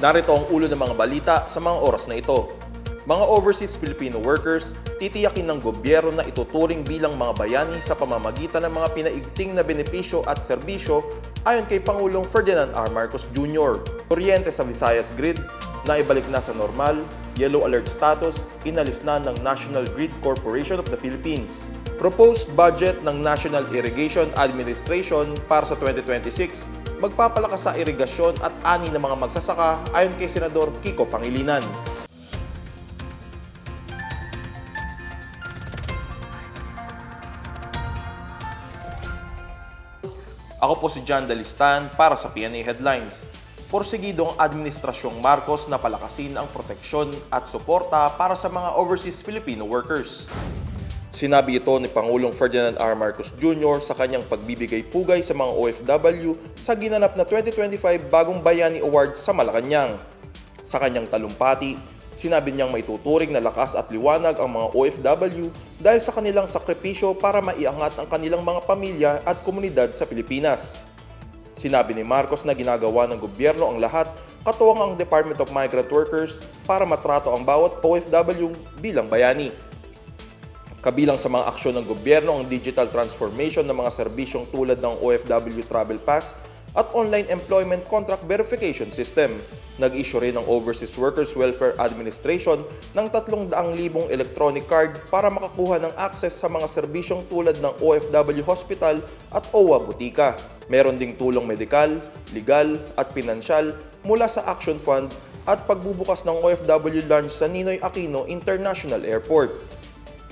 Narito ang ulo ng mga balita sa mga oras na ito. Mga overseas Filipino workers, titiyakin ng gobyerno na ituturing bilang mga bayani sa pamamagitan ng mga pinaigting na benepisyo at serbisyo ayon kay Pangulong Ferdinand R. Marcos Jr. Kuryente sa Visayas Grid, na ibalik na sa normal, yellow alert status, inalis na ng National Grid Corporation of the Philippines. Proposed budget ng National Irrigation Administration para sa 2026 magpapalakas sa irigasyon at ani ng mga magsasaka ayon kay Senador Kiko Pangilinan. Ako po si John Dalistan para sa PNA Headlines. Porsigido ang Administrasyong Marcos na palakasin ang proteksyon at suporta para sa mga overseas Filipino workers. Sinabi ito ni Pangulong Ferdinand R. Marcos Jr. sa kanyang pagbibigay pugay sa mga OFW sa ginanap na 2025 Bagong Bayani Awards sa Malacanang. Sa kanyang talumpati, sinabi niyang maituturing na lakas at liwanag ang mga OFW dahil sa kanilang sakripisyo para maiangat ang kanilang mga pamilya at komunidad sa Pilipinas. Sinabi ni Marcos na ginagawa ng gobyerno ang lahat katuwang ang Department of Migrant Workers para matrato ang bawat OFW bilang bayani. Kabilang sa mga aksyon ng gobyerno ang digital transformation ng mga serbisyong tulad ng OFW Travel Pass at Online Employment Contract Verification System. Nag-issue rin ng Overseas Workers Welfare Administration ng 300,000 electronic card para makakuha ng access sa mga serbisyong tulad ng OFW Hospital at OWA Butika. Meron ding tulong medikal, legal at pinansyal mula sa Action Fund at pagbubukas ng OFW Lounge sa Ninoy Aquino International Airport.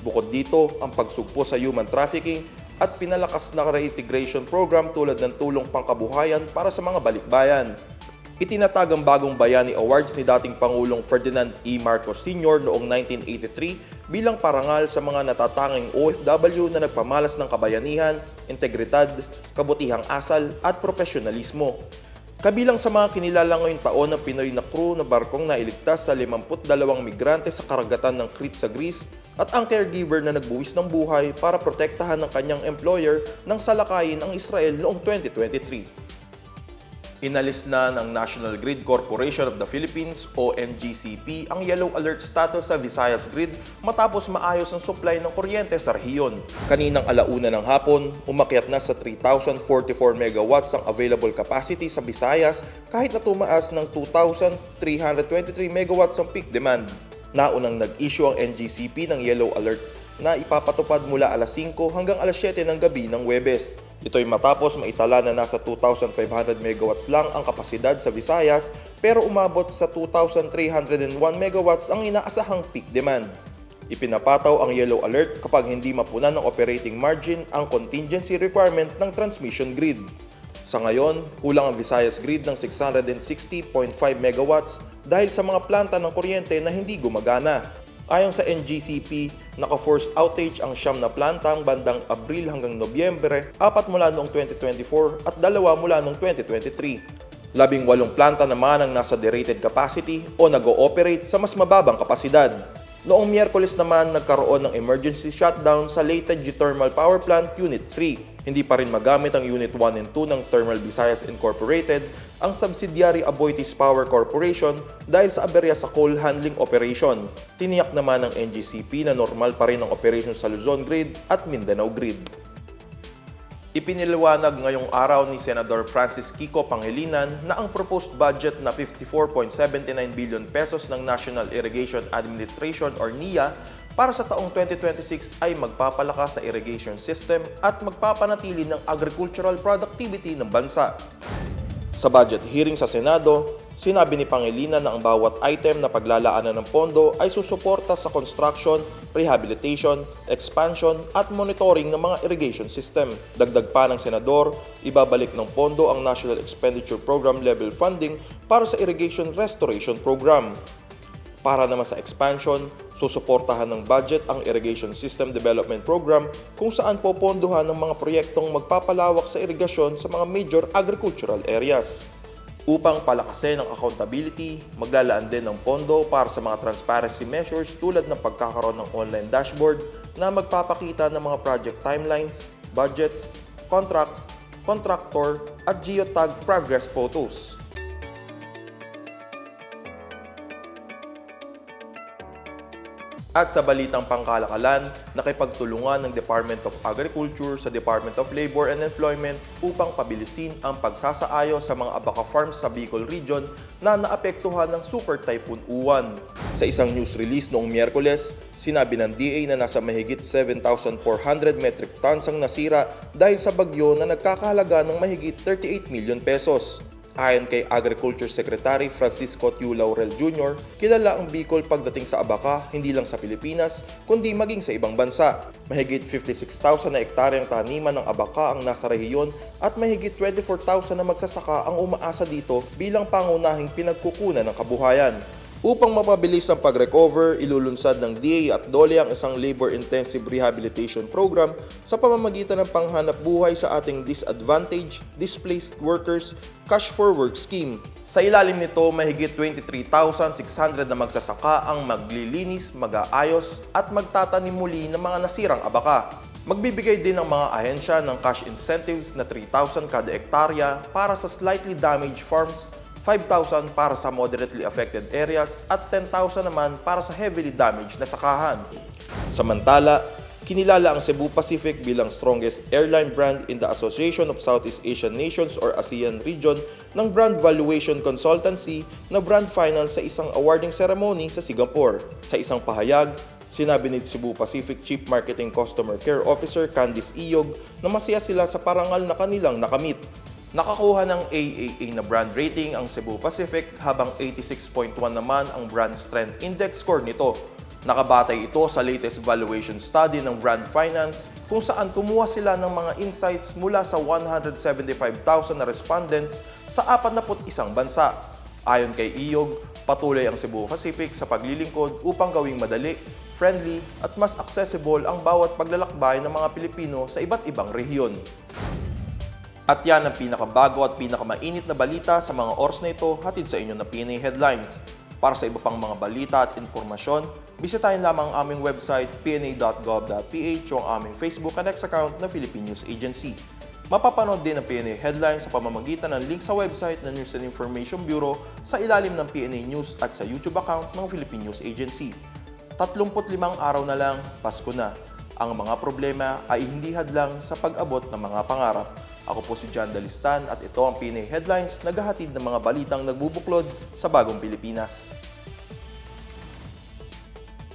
Bukod dito, ang pagsugpo sa human trafficking at pinalakas na reintegration program tulad ng tulong pangkabuhayan para sa mga balikbayan. Itinatag ang bagong Bayani Awards ni dating Pangulong Ferdinand E. Marcos Sr. noong 1983 bilang parangal sa mga natatanging OFW na nagpamalas ng kabayanihan, integridad, kabutihang asal at profesionalismo. Kabilang sa mga kinilala ngayong taon ng Pinoy na crew na barkong nailigtas sa 52 migrante sa karagatan ng Crete sa Greece at ang caregiver na nagbuwis ng buhay para protektahan ng kanyang employer nang salakayin ang Israel noong 2023. Inalis na ng National Grid Corporation of the Philippines o NGCP ang yellow alert status sa Visayas Grid matapos maayos ang supply ng kuryente sa rehiyon. Kaninang alauna ng hapon, umakyat na sa 3,044 megawatts ang available capacity sa Visayas kahit na tumaas ng 2,323 megawatts ang peak demand. Naunang nag-issue ang NGCP ng yellow alert na ipapatupad mula alas 5 hanggang alas 7 ng gabi ng Webes. Ito'y matapos maitala na nasa 2,500 megawatts lang ang kapasidad sa Visayas pero umabot sa 2,301 megawatts ang inaasahang peak demand. Ipinapataw ang yellow alert kapag hindi mapunan ng operating margin ang contingency requirement ng transmission grid. Sa ngayon, kulang ang Visayas grid ng 660.5 megawatts dahil sa mga planta ng kuryente na hindi gumagana. Ayon sa NGCP, naka-forced outage ang siyam na plantang bandang Abril hanggang Nobyembre, apat mula noong 2024 at dalawa mula noong 2023. Labing walong planta naman ang nasa derated capacity o nag-ooperate sa mas mababang kapasidad. Noong Miyerkules naman nagkaroon ng emergency shutdown sa Leyte Geothermal Power Plant Unit 3. Hindi pa rin magamit ang Unit 1 and 2 ng Thermal Visayas Incorporated, ang subsidiary Aboitiz Power Corporation dahil sa aberya sa coal handling operation. Tiniyak naman ng NGCP na normal pa rin ang operation sa Luzon Grid at Mindanao Grid. Ipiniliwanag ngayong araw ni Senador Francis Kiko Pangilinan na ang proposed budget na 54.79 billion pesos ng National Irrigation Administration or NIA para sa taong 2026 ay magpapalakas sa irrigation system at magpapanatili ng agricultural productivity ng bansa. Sa budget hearing sa Senado, sinabi ni Pangilinan na ang bawat item na paglalaanan ng pondo ay susuporta sa construction, rehabilitation, expansion at monitoring ng mga irrigation system. Dagdag pa ng Senador, ibabalik ng pondo ang National Expenditure Program level funding para sa Irrigation Restoration Program. Para naman sa expansion, susuportahan ng budget ang Irrigation System Development Program kung saan popondohan ng mga proyektong magpapalawak sa irigasyon sa mga major agricultural areas. Upang palakasin ang accountability, maglalaan din ng pondo para sa mga transparency measures tulad ng pagkakaroon ng online dashboard na magpapakita ng mga project timelines, budgets, contracts, contractor at geotag progress photos. At sa balitang pangkalakalan, nakipagtulungan ng Department of Agriculture sa Department of Labor and Employment upang pabilisin ang pagsasaayos sa mga abaka farms sa Bicol Region na naapektuhan ng Super Typhoon Uwan. Sa isang news release noong Miyerkules, sinabi ng DA na nasa mahigit 7,400 metric tons ang nasira dahil sa bagyo na nagkakahalaga ng mahigit 38 million pesos. Ayon kay Agriculture Secretary Francisco Tiu Laurel Jr., kilala ang Bicol pagdating sa abaka hindi lang sa Pilipinas, kundi maging sa ibang bansa. Mahigit 56,000 na ektaryang taniman ng abaka ang nasa rehiyon at mahigit 24,000 na magsasaka ang umaasa dito bilang pangunahing pinagkukunan ng kabuhayan. Upang mapabilis ang pag-recover, ilulunsad ng DA at DOLE ang isang labor-intensive rehabilitation program sa pamamagitan ng panghanap buhay sa ating disadvantaged, displaced workers cash for work scheme. Sa ilalim nito, mahigit 23,600 na magsasaka ang maglilinis, mag-aayos at magtatanim muli ng mga nasirang abaka. Magbibigay din ang mga ahensya ng cash incentives na 3,000 kada ektarya para sa slightly damaged farms 5,000 para sa moderately affected areas at 10,000 naman para sa heavily damaged na sakahan. Samantala, kinilala ang Cebu Pacific bilang strongest airline brand in the Association of Southeast Asian Nations or ASEAN region ng brand valuation consultancy na brand finance sa isang awarding ceremony sa Singapore. Sa isang pahayag, Sinabi ni Cebu Pacific Chief Marketing Customer Care Officer Candice Iyog na masaya sila sa parangal na kanilang nakamit. Nakakuha ng AAA na brand rating ang Cebu Pacific habang 86.1 naman ang brand strength index score nito. Nakabatay ito sa latest valuation study ng Brand Finance kung saan kumuha sila ng mga insights mula sa 175,000 na respondents sa 41 bansa. Ayon kay Iyog, patuloy ang Cebu Pacific sa paglilingkod upang gawing madali, friendly at mas accessible ang bawat paglalakbay ng mga Pilipino sa iba't ibang rehiyon. At yan ang pinakabago at pinakamainit na balita sa mga oras na ito hatid sa inyo na PNA Headlines. Para sa iba pang mga balita at informasyon, bisitahin lamang ang aming website pna.gov.ph o ang aming Facebook and account na Philippine News Agency. Mapapanood din ang PNA Headlines sa pamamagitan ng link sa website ng News and Information Bureau sa ilalim ng PNA News at sa YouTube account ng Philippine News Agency. 35 araw na lang, Pasko na. Ang mga problema ay hindi hadlang sa pag-abot ng mga pangarap. Ako po si John Dalistan at ito ang PNA Headlines, naghahatid ng mga balitang nagbubuklod sa bagong Pilipinas.